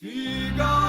Tiga.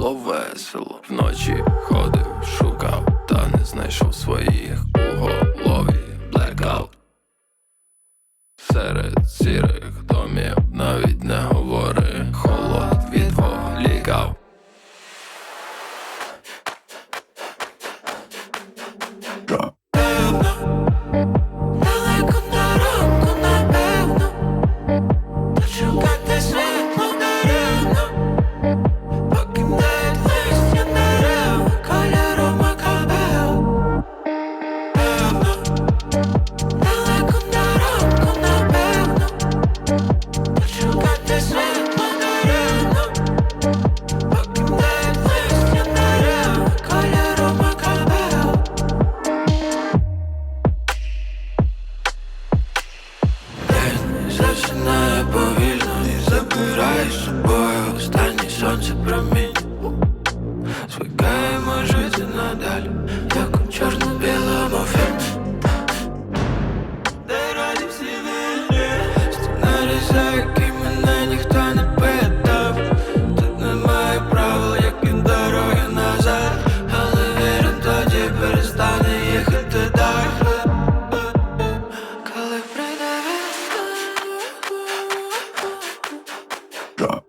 було весело. Вночі ходив, шукав, та не знайшов своїх у голові блекаут серед сірих. drop.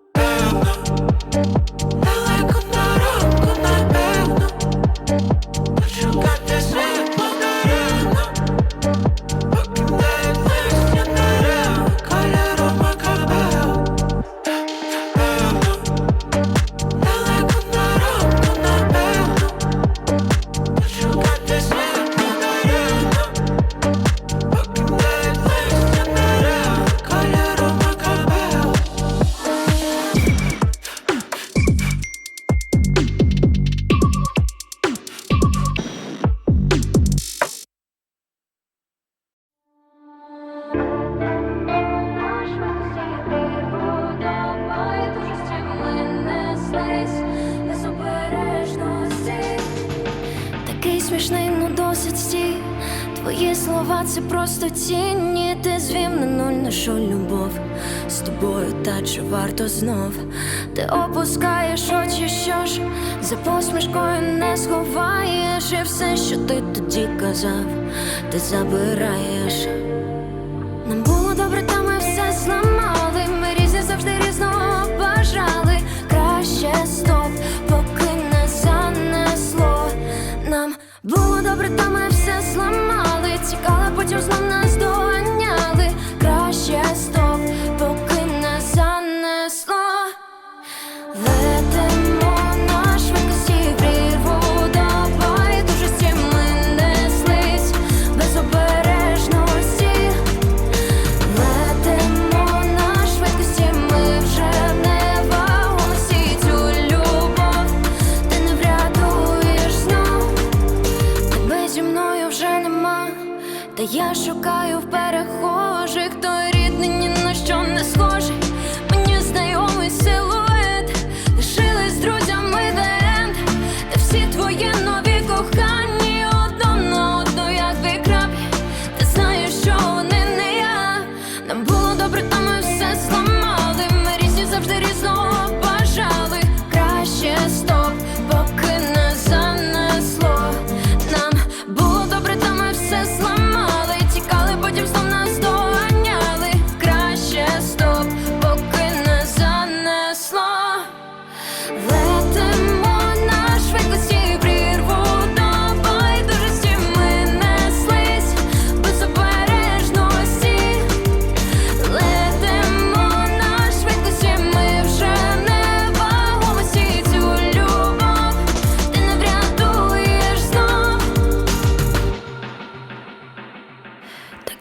Смішний, ну досить стій. Твої слова це просто тінні, Ти звів на нуль нашу любов. З тобою та чи варто знов. Ти опускаєш очі, що ж за посмішкою не сховаєш. І все, що ти тоді казав, ти забираєш. Було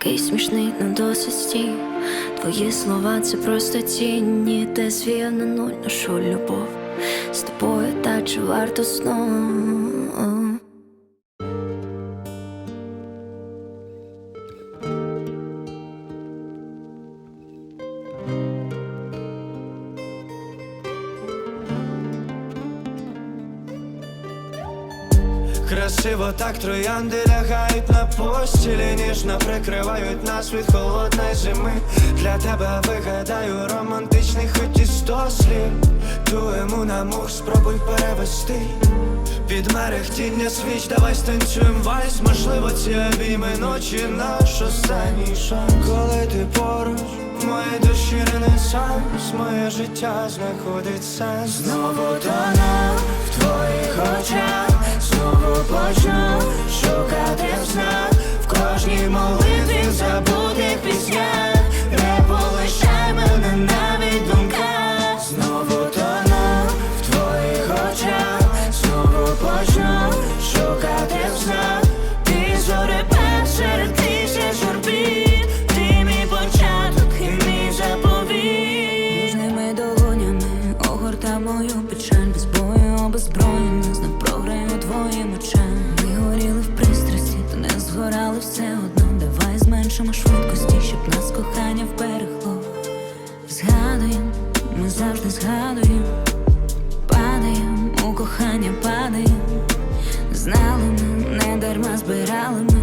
Такий смішний, на досить стій. Твої слова це просто тіні, де звія на нуль нашу любов. З тобою та чи варто знову. Красиво так троянди лягають на постілі, ніжно прикривають нас від холодної зими. Для тебе вигадаю романтичний хоч сто слів. Йому на мух спробуй перевести. Під мерехтіння свіч, давай станцюєм вальс Можливо, ці обійми ночі наш останній шанс Коли ти поруч, моїй душі ренесанс Моє життя знаходить сенс Знову тонув в твоїх очах Знову почну шукати в снах В кожній молитві в забутих піснях Не полишай мене навіть в думках Знову тонув в твоїх очах. Знову почну шукати в снах Ти зорепет серед тисяч орбіт. Ти мій початок і мій заповіт. Ніжними долонями огорта мою печаль без твоїм очам. Ми горіли в пристрасті, та не згорали все одно. Давай зменшимо швидкості, щоб нас кохання вберегло. Згадуєм, ми завжди згадуєм, падаєм, у кохання падаєм. Знали ми, не дарма збирали ми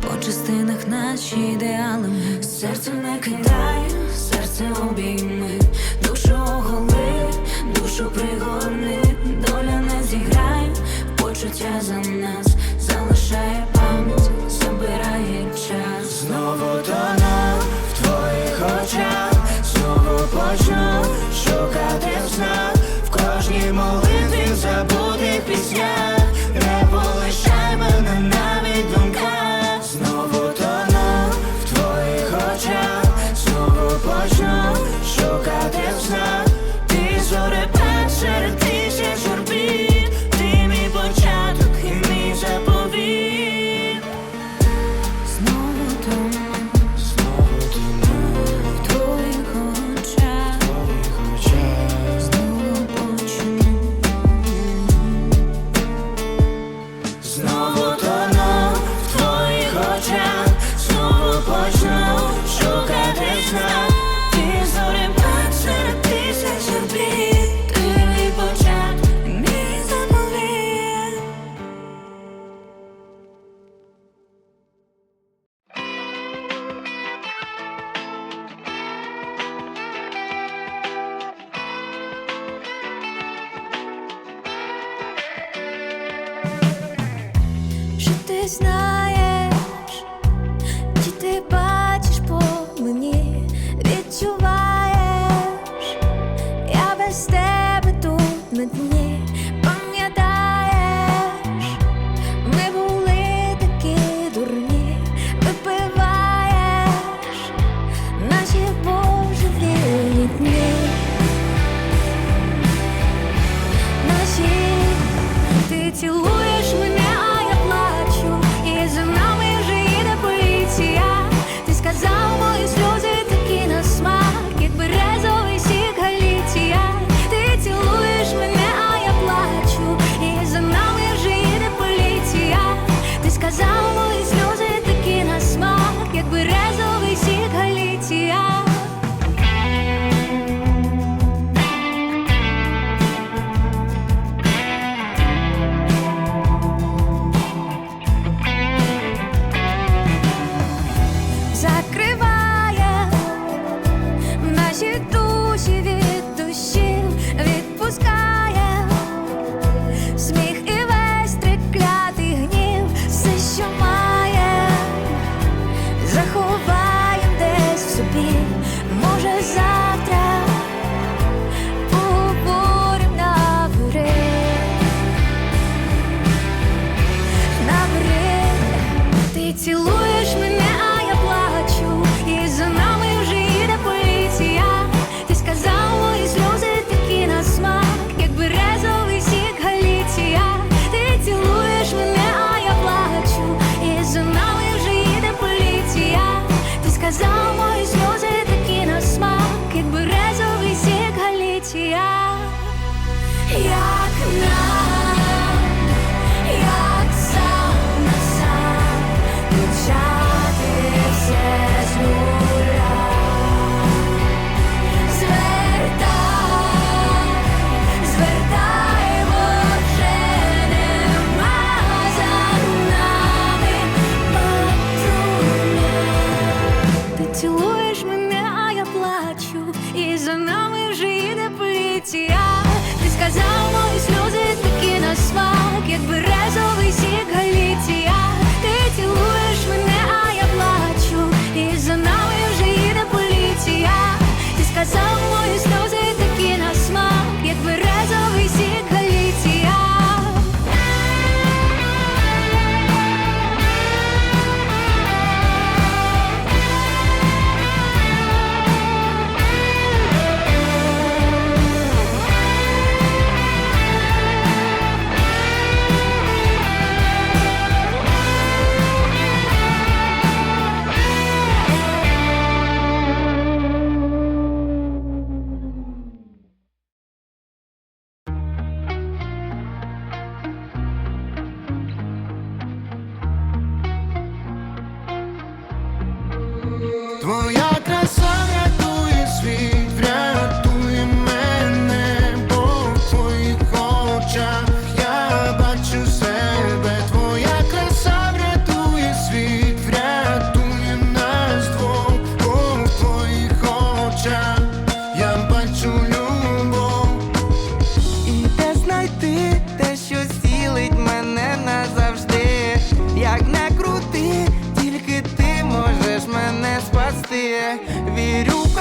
по частинах наші ідеали Серце не кидає, серце обійми, душу оголи, душу пригорни, почуття за нас залишає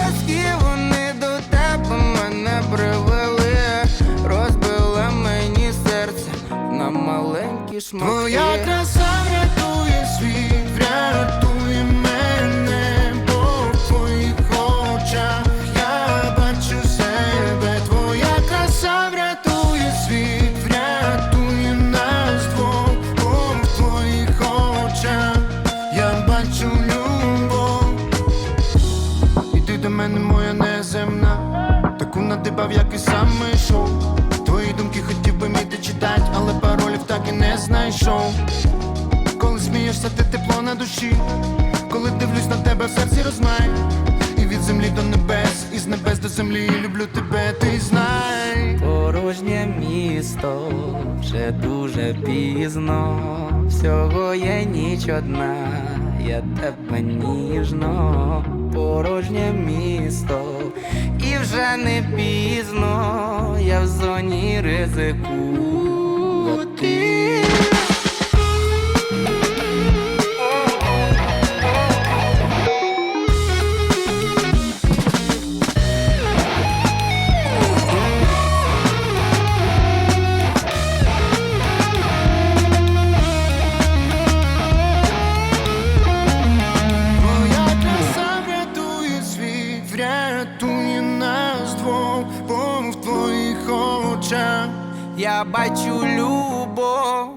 брязки вони до тебе мене привели, розбила мені серце на маленькі шматки. читать, але паролів так і не знайшов. Коли смієшся, ти тепло на душі, коли дивлюсь на тебе, в серці розмай. І від землі до небес, і з небес до землі люблю тебе, ти знай. Порожнє місто вже дуже пізно, всього є ніч одна я тебе ніжно, порожнє місто, і вже не пізно, я в зоні ризику. Ти Я бачу любов.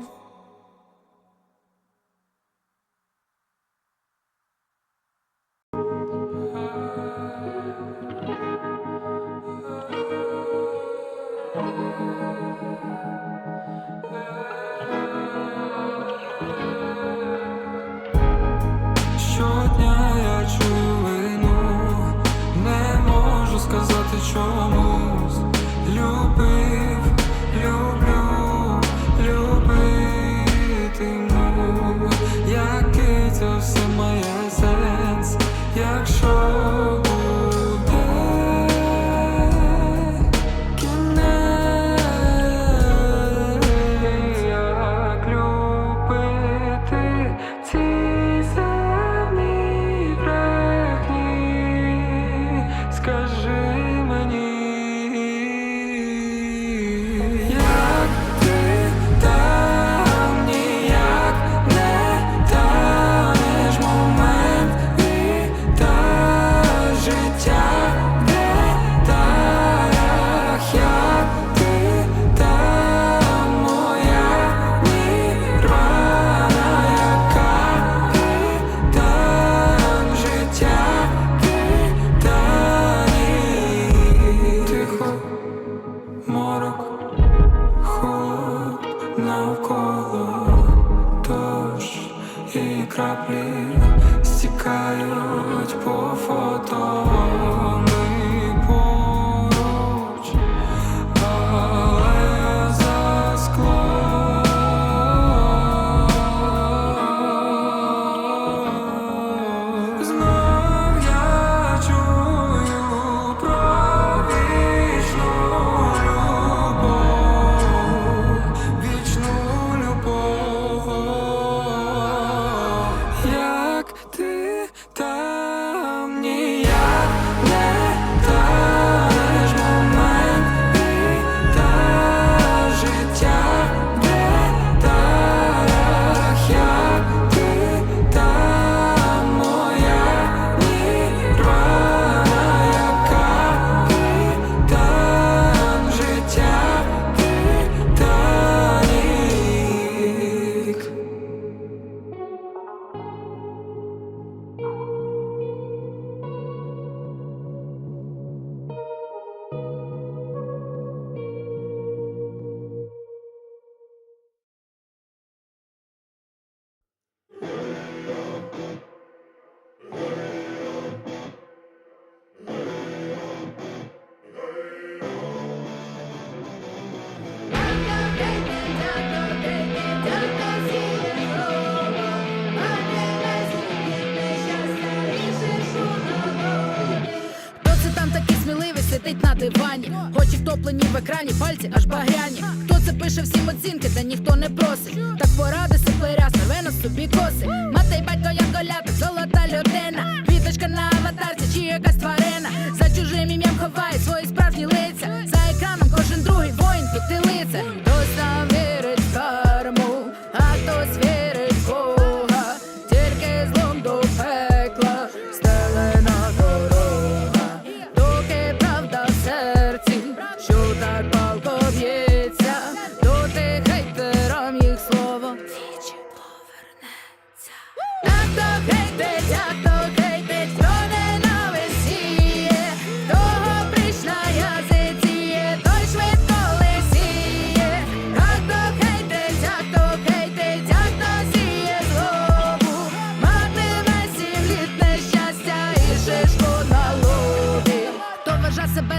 Дивані? Очі втоплені в екрані, пальці аж багряні. Хто це пише всім оцінки, та ніхто не просить? Так поради сиплеря, рве на собі коси. Мати й батько янголяток, золота людина. Квіточка на аватарці, чи якась тварина.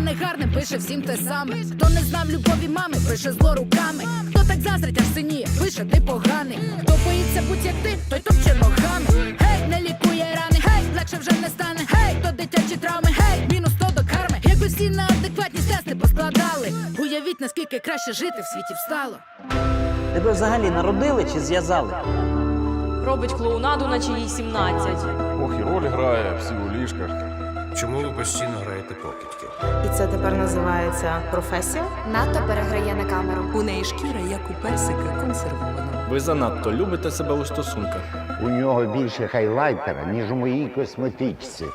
Негарним, пише всім те саме. Хто не знав любові мами, пише зло руками. Хто так заздрить, аж синіє, пише ти поганий. Хто боїться будь як ти, той топче ногами. Гей, не лікує рани, гей, легше вже не стане. Гей, то дитячі травми, гей, мінус то до карми. Якби всі на адекватність тести поскладали. Уявіть, наскільки краще жити в світі встало. Тебе взагалі народили чи зв'язали? Робить клоунаду, наче їй 17. Ох, і роль грає, всі у ліжках. Чому ви постійно граєте покидьки? І це тепер називається професія? Надто переграє на камеру. У неї шкіра, як у персика, консервована. Ви занадто любите себе у стосунках. У нього більше хайлайтера, ніж у моїй косметичці.